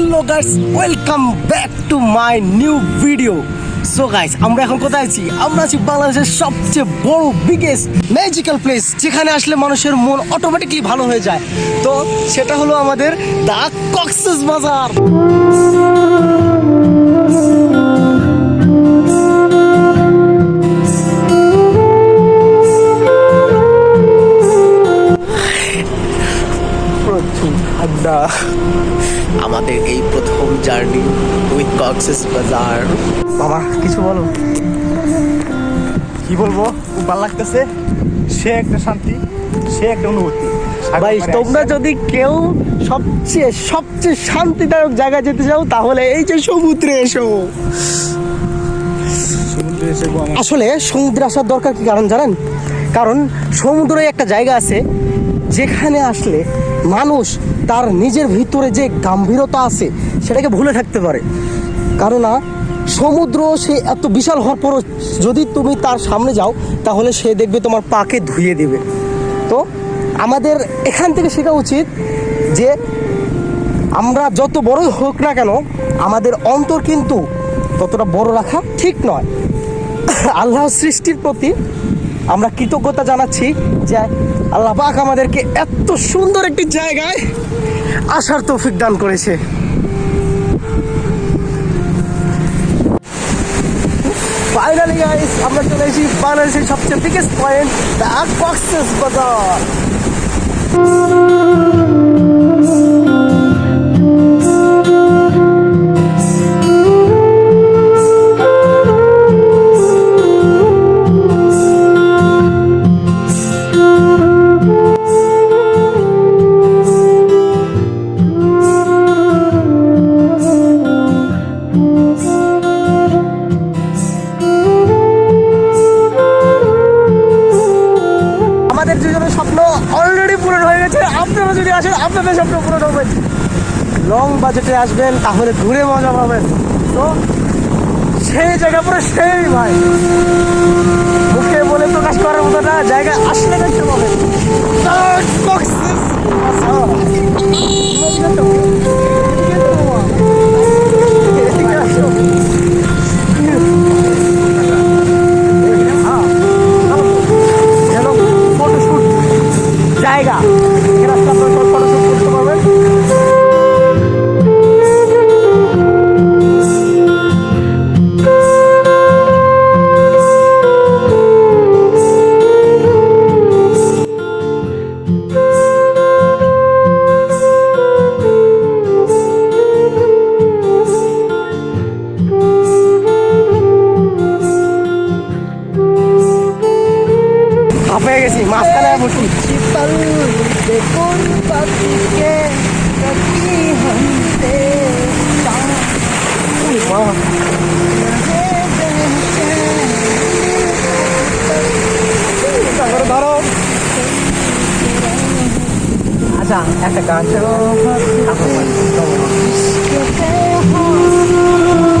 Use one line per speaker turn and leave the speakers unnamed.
Hello guys welcome back to my new video so guys আমরা এখন কোথায় আছি? আমরা আছি বাংলাদেশের সবচেয়ে বড় বিগেস্ট ম্যাজিক্যাল প্লেস যেখানে আসলে মানুষের মন অটোমেটিকলি ভালো হয়ে যায়। তো সেটা হলো আমাদের দা কক্সেস বাজার। ঠান্ডা। আমাদের এই প্রথম জার্নি উইথ কক্সেস বাজার বাবা কিছু বলো।
কি বলব? খুব ভালো লাগতেছে? সে একটা শান্তি সে একটা অনুভূতি।
ভাই তোমরা যদি কেউ সবচেয়ে সবচেয়ে শান্তিদায়ক জায়গায় যেতে চাও তাহলে এই যে সমুদ্রে এসো। আসলে সমুদ্রে আসার দরকার কি কারণ জানেন? কারণ সমুদ্রে একটা জায়গা আছে যেখানে আসলে মানুষ তার নিজের ভিতরে যে গাম্ভীরতা আছে, সেটাকে ভুলে থাকতে পারে। কারণ না সমুদ্র সে এত বিশাল হওয়ার পরও যদি তুমি তার সামনে যাও, তাহলে সে দেখবে তোমার পাকে ধুয়ে দেবে। তো, আমাদের এখান থেকে শেখা উচিত যে, আমরা যত বড়ই হোক না কেন, আমাদের অন্তর কিন্তু ততটা বড় রাখা ঠিক নয়। আল্লাহ সৃষ্টির প্রতি আমরা কৃতজ্ঞতা জানাচ্ছি যে আল্লাহ পাক আমাদেরকে এত সুন্দর একটি জায়গায় আসার তৌফিক দান করেছে। ফাইনালি গাইস আমরা চলে এসেছি বাংলাদেশের সবচেয়ে বিগেস্ট পয়েন্ট দ্য বাজার হয়ে গেছে। আপনারা যদি আসেন, আপনাদের স্বপ্ন পূরণ হবে। লং বাজেটে আসবেন, তাহলে ঘুরে মজা পাবেন। তো সেই জায়গা পরে সেই ভাই। মুখে বলে প্রকাশ করার মতো না, জায়গা আসলে দেখতে পাবেন। principal de culpa que te Uy, wow. Asang, efek kan? Aku mau